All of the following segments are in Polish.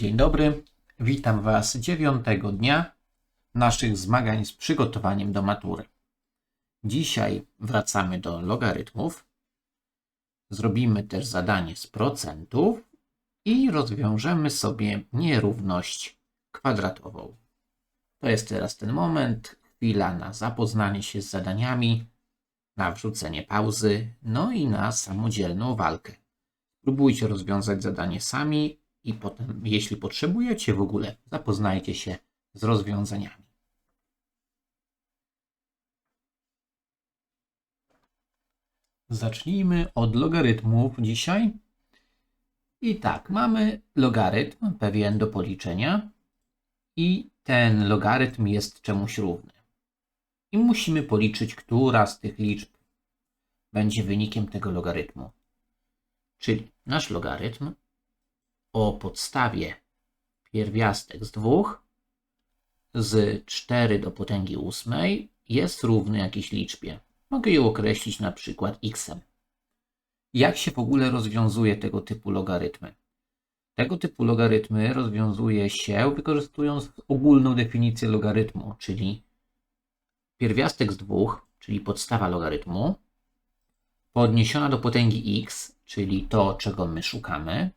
Dzień dobry, witam Was dziewiątego dnia naszych zmagań z przygotowaniem do matury. Dzisiaj wracamy do logarytmów, zrobimy też zadanie z procentów i rozwiążemy sobie nierówność kwadratową. To jest teraz ten moment, chwila na zapoznanie się z zadaniami, na wrzucenie pauzy, no i na samodzielną walkę. Spróbujcie rozwiązać zadanie sami i potem, jeśli potrzebujecie w ogóle, zapoznajcie się z rozwiązaniami. Zacznijmy od logarytmów dzisiaj. I tak, mamy logarytm pewien do policzenia i ten logarytm jest czemuś równy. I musimy policzyć, która z tych liczb będzie wynikiem tego logarytmu. Czyli nasz logarytm o podstawie pierwiastek z 2 z 4 do potęgi 8 jest równy jakiejś liczbie. Mogę ją określić na przykład x. Jak się w ogóle rozwiązuje tego typu logarytmy? Tego typu logarytmy rozwiązuje się wykorzystując ogólną definicję logarytmu, czyli pierwiastek z 2, czyli podstawa logarytmu, podniesiona do potęgi x, czyli to, czego my szukamy,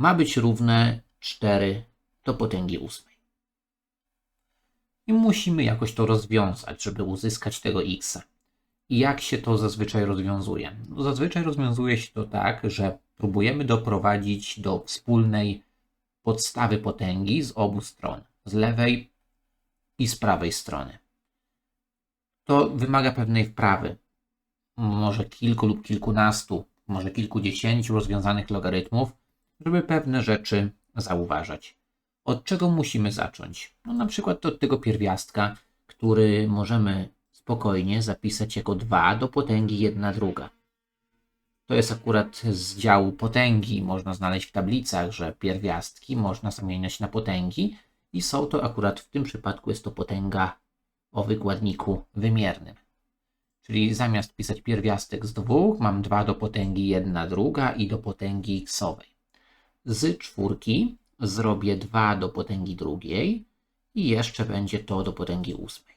ma być równe 4 do potęgi 8. I musimy jakoś to rozwiązać, żeby uzyskać tego x. I jak się to zazwyczaj rozwiązuje? No, zazwyczaj rozwiązuje się to tak, że próbujemy doprowadzić do wspólnej podstawy potęgi z obu stron, z lewej i z prawej strony. To wymaga pewnej wprawy, może kilku lub kilkunastu, może kilkudziesięciu rozwiązanych logarytmów, żeby pewne rzeczy zauważać. Od czego musimy zacząć? No, na przykład od tego pierwiastka, który możemy spokojnie zapisać jako 2 do potęgi 1 druga. To jest akurat z działu potęgi. Można znaleźć w tablicach, że pierwiastki można zamieniać na potęgi i są to akurat w tym przypadku jest to potęga o wykładniku wymiernym. Czyli zamiast pisać pierwiastek z dwóch, mam 2 do potęgi 1 druga i do potęgi xowej. Z czwórki zrobię 2 do potęgi drugiej i jeszcze będzie to do potęgi ósmej.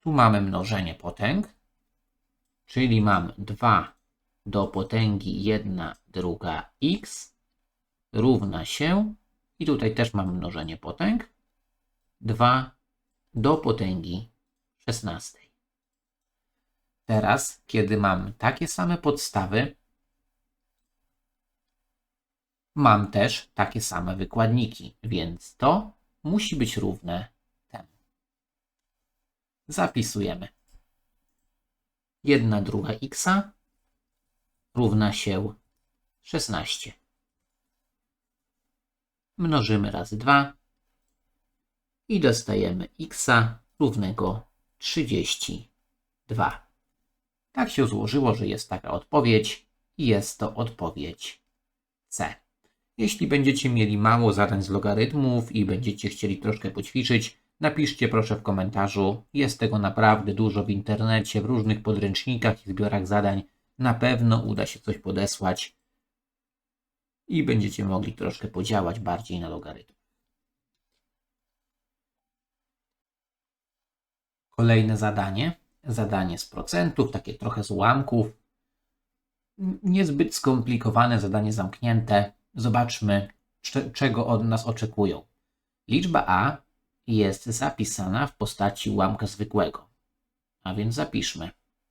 Tu mamy mnożenie potęg, czyli mam 2 do potęgi 1 druga x równa się, i tutaj też mam mnożenie potęg, 2 do potęgi 16. Teraz, kiedy mam takie same podstawy, mam też takie same wykładniki, więc to musi być równe temu. Zapisujemy. 1 druga x równa się 16. Mnożymy razy 2 i dostajemy x równego 32. Tak się złożyło, że jest taka odpowiedź i jest to odpowiedź C. Jeśli będziecie mieli mało zadań z logarytmów i będziecie chcieli troszkę poćwiczyć, napiszcie proszę w komentarzu. Jest tego naprawdę dużo w internecie, w różnych podręcznikach i zbiorach zadań. Na pewno uda się coś podesłać i będziecie mogli troszkę podziałać bardziej na logarytm. Kolejne zadanie. Zadanie z procentów, takie trochę z ułamków. Niezbyt skomplikowane zadanie zamknięte. Zobaczmy, czego od nas oczekują. Liczba a jest zapisana w postaci ułamka zwykłego. A więc zapiszmy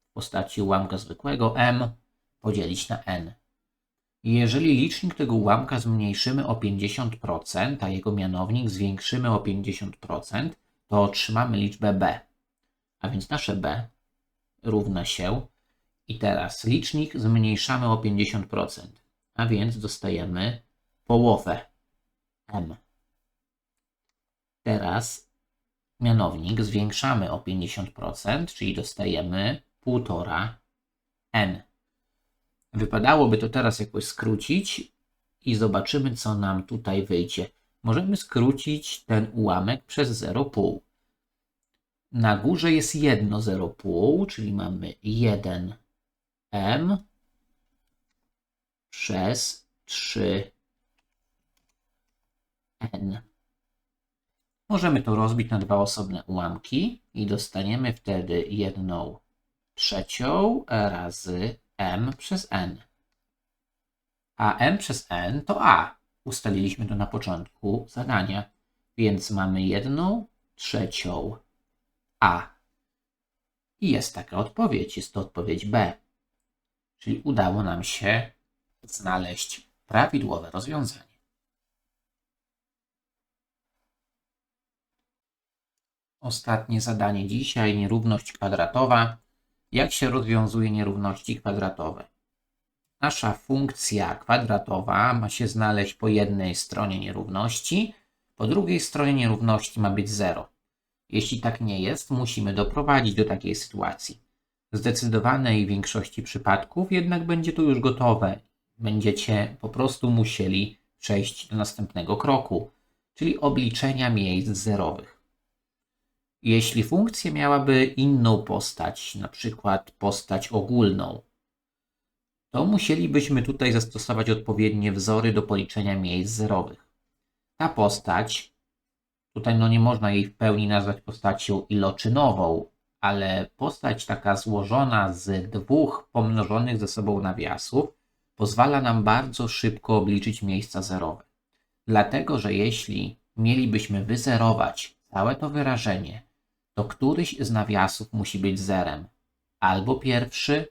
w postaci ułamka zwykłego m podzielić na n. Jeżeli licznik tego ułamka zmniejszymy o 50%, a jego mianownik zwiększymy o 50%, to otrzymamy liczbę b. A więc nasze b równa się i teraz licznik zmniejszamy o 50%, a więc dostajemy połowę m. Teraz mianownik zwiększamy o 50%, czyli dostajemy 1,5 n. Wypadałoby to teraz jakoś skrócić i zobaczymy, co nam tutaj wyjdzie. Możemy skrócić ten ułamek przez 0,5. Na górze jest jedno 0,5, czyli mamy 1m przez 3 n. Możemy to rozbić na dwa osobne ułamki i dostaniemy wtedy jedną trzecią razy m przez n. A m przez n to a. Ustaliliśmy to na początku zadania, więc mamy jedną trzecią a. I jest taka odpowiedź, jest to odpowiedź B. Czyli udało nam się znaleźć prawidłowe rozwiązanie. Ostatnie zadanie dzisiaj, nierówność kwadratowa. Jak się rozwiązuje nierówności kwadratowe? Nasza funkcja kwadratowa ma się znaleźć po jednej stronie nierówności, po drugiej stronie nierówności ma być 0. Jeśli tak nie jest, musimy doprowadzić do takiej sytuacji. W zdecydowanej większości przypadków jednak będzie to już gotowe. Będziecie po prostu musieli przejść do następnego kroku, czyli obliczenia miejsc zerowych. Jeśli funkcja miałaby inną postać, na przykład postać ogólną, to musielibyśmy tutaj zastosować odpowiednie wzory do policzenia miejsc zerowych. Ta postać, tutaj no nie można jej w pełni nazwać postacią iloczynową, ale postać taka złożona z dwóch pomnożonych ze sobą nawiasów pozwala nam bardzo szybko obliczyć miejsca zerowe. Dlatego, że jeśli mielibyśmy wyzerować całe to wyrażenie, to któryś z nawiasów musi być zerem. Albo pierwszy,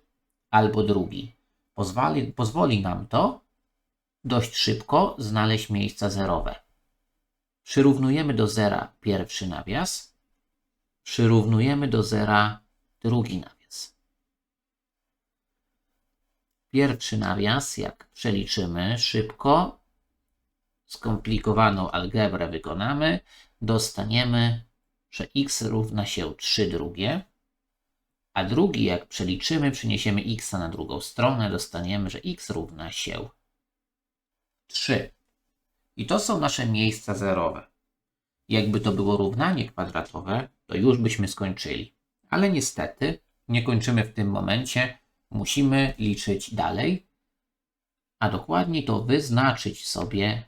albo drugi. Pozwoli, pozwoli nam to dość szybko znaleźć miejsca zerowe. Przyrównujemy do zera pierwszy nawias, przyrównujemy do zera drugi nawias. Pierwszy nawias, jak przeliczymy szybko, skomplikowaną algebrę wykonamy, dostaniemy, że x równa się 3 drugie, a drugi, jak przeliczymy, przeniesiemy x na drugą stronę, dostaniemy, że x równa się 3. I to są nasze miejsca zerowe. Jakby to było równanie kwadratowe, to już byśmy skończyli. Ale niestety nie kończymy w tym momencie. Musimy liczyć dalej, a dokładniej to wyznaczyć sobie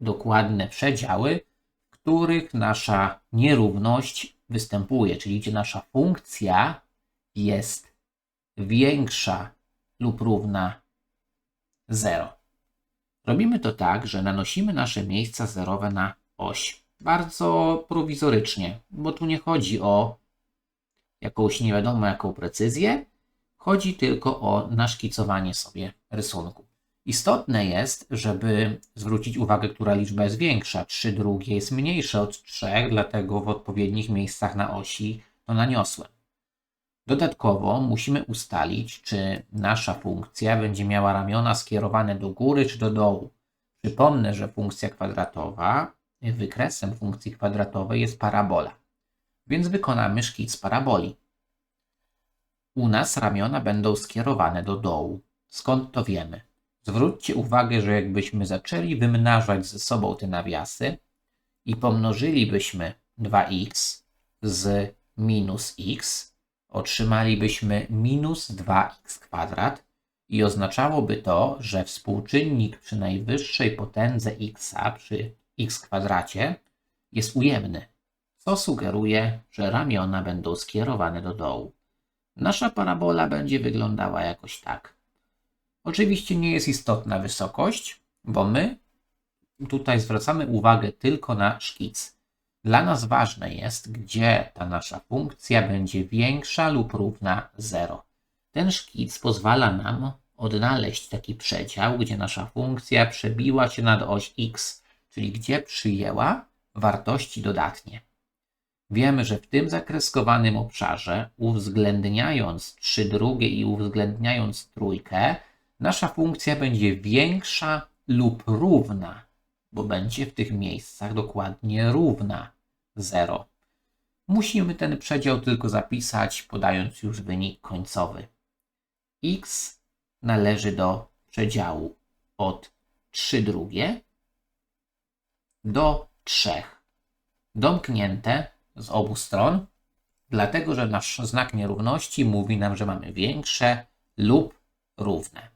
dokładne przedziały, w których nasza nierówność występuje, czyli gdzie nasza funkcja jest większa lub równa 0. Robimy to tak, że nanosimy nasze miejsca zerowe na oś. Bardzo prowizorycznie, bo tu nie chodzi o jakąś nie wiadomo jaką precyzję, chodzi tylko o naszkicowanie sobie rysunku. Istotne jest, żeby zwrócić uwagę, która liczba jest większa. 3 drugie jest mniejsze od 3, dlatego w odpowiednich miejscach na osi to naniosłem. Dodatkowo musimy ustalić, czy nasza funkcja będzie miała ramiona skierowane do góry czy do dołu. Przypomnę, że funkcja kwadratowa, wykresem funkcji kwadratowej jest parabola. Więc wykonamy szkic paraboli. U nas ramiona będą skierowane do dołu. Skąd to wiemy? Zwróćcie uwagę, że jakbyśmy zaczęli wymnażać ze sobą te nawiasy i pomnożylibyśmy 2x z minus x, otrzymalibyśmy minus 2x kwadrat i oznaczałoby to, że współczynnik przy najwyższej potędze x, przy x kwadracie, jest ujemny, co sugeruje, że ramiona będą skierowane do dołu. Nasza parabola będzie wyglądała jakoś tak. Oczywiście nie jest istotna wysokość, bo my tutaj zwracamy uwagę tylko na szkic. Dla nas ważne jest, gdzie ta nasza funkcja będzie większa lub równa 0. Ten szkic pozwala nam odnaleźć taki przedział, gdzie nasza funkcja przebiła się nad oś x, czyli gdzie przyjęła wartości dodatnie. Wiemy, że w tym zakreskowanym obszarze, uwzględniając 3 drugie i uwzględniając trójkę, nasza funkcja będzie większa lub równa, bo będzie w tych miejscach dokładnie równa 0. Musimy ten przedział tylko zapisać, podając już wynik końcowy. x należy do przedziału od 3 drugie do 3. Domknięte z obu stron, dlatego że nasz znak nierówności mówi nam, że mamy większe lub równe.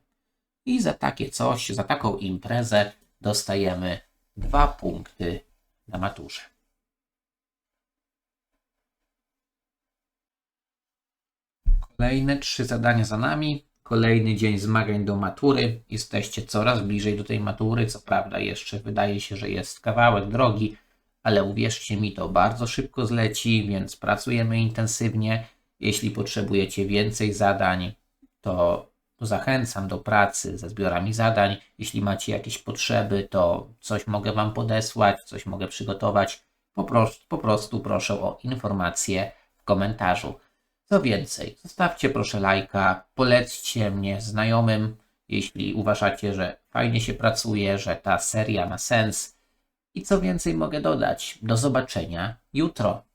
i za takie coś, za taką imprezę dostajemy dwa punkty na maturze. Kolejne trzy zadania za nami. Kolejny dzień zmagań do matury. Jesteście coraz bliżej do tej matury. Co prawda, jeszcze wydaje się, że jest kawałek drogi, ale uwierzcie mi, to bardzo szybko zleci, więc pracujemy intensywnie. Jeśli potrzebujecie więcej zadań, to zachęcam do pracy ze zbiorami zadań. Jeśli macie jakieś potrzeby, to coś mogę Wam podesłać, coś mogę przygotować. Po prostu, po prostu proszę o informacje w komentarzu. Co więcej, zostawcie proszę lajka, polećcie mnie znajomym, jeśli uważacie, że fajnie się pracuje, że ta seria ma sens. I co więcej mogę dodać? Do zobaczenia jutro.